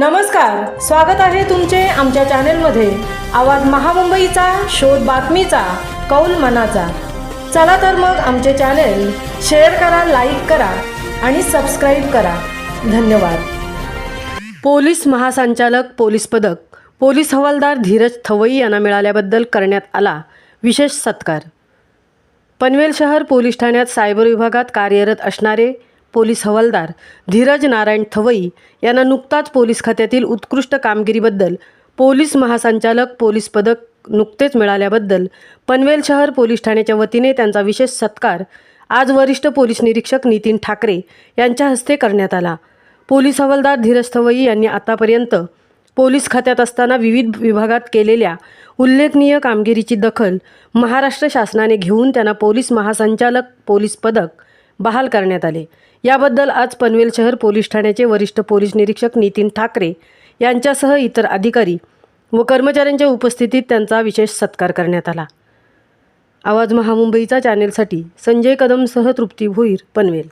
नमस्कार स्वागत आहे तुमचे आमच्या चॅनेलमध्ये. आवाज महामुंबईचा शोध बातमीचा कौल मनाचा. चला तर मग आमचे चॅनेल शेअर करा लाईक करा आणि सबस्क्राईब करा. धन्यवाद. पोलीस महासंचालक पोलीस पदक. पोलीस हवालदार धीरज थवई यांना मिळाल्याबद्दल करण्यात आला विशेष सत्कार. पनवेल शहर पोलीस ठाण्यात सायबर विभागात कार्यरत असणारे पोलीस हवालदार धीरज नारायण थवई यांना नुकताच पोलीस खात्यातील उत्कृष्ट कामगिरीबद्दल पोलीस महासंचालक पोलीस पदक नुकतेच मिळाल्याबद्दल पनवेल शहर पोलीस ठाण्याच्या वतीने त्यांचा विशेष सत्कार आज वरिष्ठ पोलीस निरीक्षक नितीन ठाकरे यांच्या हस्ते करण्यात आला. पोलीस हवालदार धीरज थवई यांनी आतापर्यंत पोलीस खात्यात असताना विविध विभागात केलेल्या उल्लेखनीय कामगिरीची दखल महाराष्ट्र शासनाने घेऊन त्यांना पोलीस महासंचालक पोलीस पदक बहाल करण्यात आले. याबद्दल आज पनवेल शहर पोलीस ठाण्याचे वरिष्ठ पोलीस निरीक्षक नितीन ठाकरे यांच्यासह इतर अधिकारी व कर्मचाऱ्यांच्या उपस्थितीत त्यांचा विशेष सत्कार करण्यात आला. आवाज महामुंबईचा चॅनेलसाठी संजय कदमसह तृप्ती भोईर पनवेल.